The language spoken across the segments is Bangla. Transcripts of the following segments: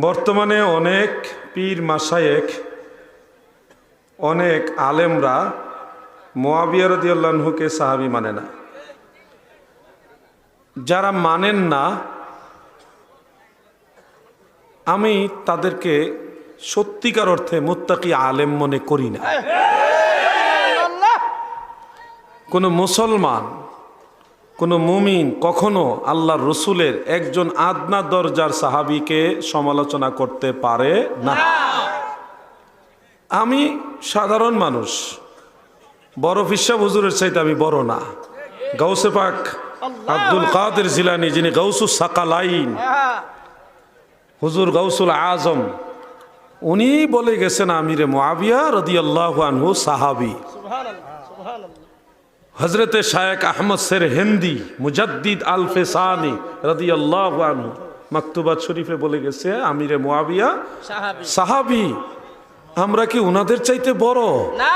বর্তমানে অনেক পীর মাসায়েক অনেক আলেমরা মোয়াবিয়া রদিয়াল্লাহুকে সাহাবি মানে না। যারা মানেন না আমি তাদেরকে সত্যিকার অর্থে মুত্তাকি আলেম মনে করি না। কোনো মুসলমান কোনো মুমিন কখনো আল্লাহর রসুলের একজন আদনা দরজার সাহাবিকে সমালোচনা করতে পারে না। আমি সাধারণ মানুষ বড় ফিসা হুজুরের চাইতে আমি বড় না। গৌসে পাক আব্দুল কাদের জিলানি যিনি গৌসুল সাকালাইন হুজুর গৌসুল আজম উনি বলে গেছেন আমিরে মোয়াবিয়া রদিয়াল্লাহ আনহু সাহাবি। হজরতে শায়েক আহমদ সের হিন্দি মুজাদ্দিদ আল ফেসানি রদিয়াল্লাহ আনহু মাকতুবাত শরীফে বলে গেছে আমিরে মোয়াবিয়া সাহাবি। আমরা কি উনাদের চাইতে বড়? না।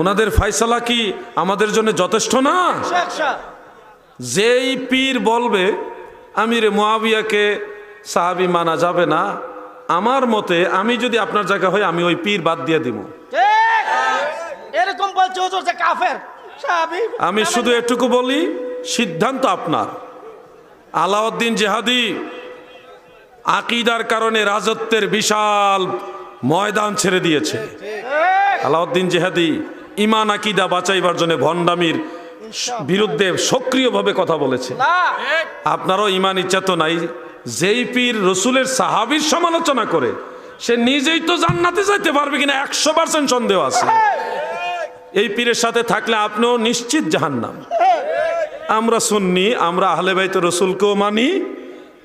উনাদের ফয়সালা কি আমাদের জন্য যথেষ্ট না? যেই পীর বলবে আমিরে মোয়াবিয়াকে সাহাবি মানা যাবে না আমার মতে আমি যদি আপনার জায়গা হয় আমি ওই পীর বাদ দিয়ে দিব। এরকম বলছে কাফের। আমি শুধু এটুকু বলি সিদ্ধান্ত আপনার। আলাউদ্দিন জেহাদি আকিদার কারণে রাজত্বের বিশাল ময়দান ছেড়ে দিয়েছে। আলাউদ্দিন জেহাদি ইমান আকিদা বাঁচাইবার জন্য ভণ্ডামির বিরুদ্ধে সক্রিয়ভাবে কথা বলেছে। আপনারও ইমান ইচ্ছা তো নাই। যেই পীর রসুলের সাহাবির সমালোচনা করে সে নিজেই তো জান্নাতে যাইতে পারবে কিনা একশো পার্সেন্ট সন্দেহ আছে। এই পীরের সাথে থাকলে আপনিও নিশ্চিত জাহান্নাম। আমরা শুননি আমরা আহলে বাইতে রসুলকেও মানি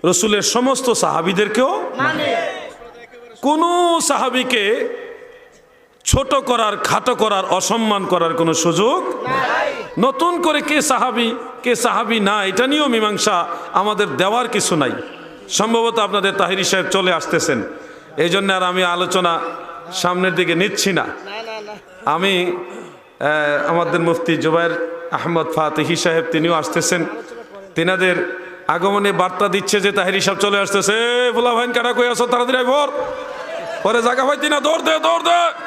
রসুলের সমস্ত সাহাবিদেরকেও কোনো সাহাবিকে ছোট করার খাটো করার অসম্মান করার কোনো সুযোগ নতুন করে কে সাহাবি কে সাহাবি না এটা নিয়েও মীমাংসা আমাদের দেওয়ার কিছু নাই। সম্ভবত আপনাদের তাহিরি সাহেব চলে আসতেছেন। এই জন্য আর আমি আলোচনা সামনের দিকে নিচ্ছি না। আমি আমাদের মুফতি জুবাইর আহমদ ফাতেহি সাহেব তিনিও আসতেছেন। তিনাদের আগমনে বার্তা দিচ্ছে যে তাহেরি সাহেব চলে আসতেছে। "এ, ভোলা ভাইন কাটা কই আসো তাড়াতাড়ি ভোর। পরে জায়গা ভাই তিনা দৌড় দে দৌড় দে।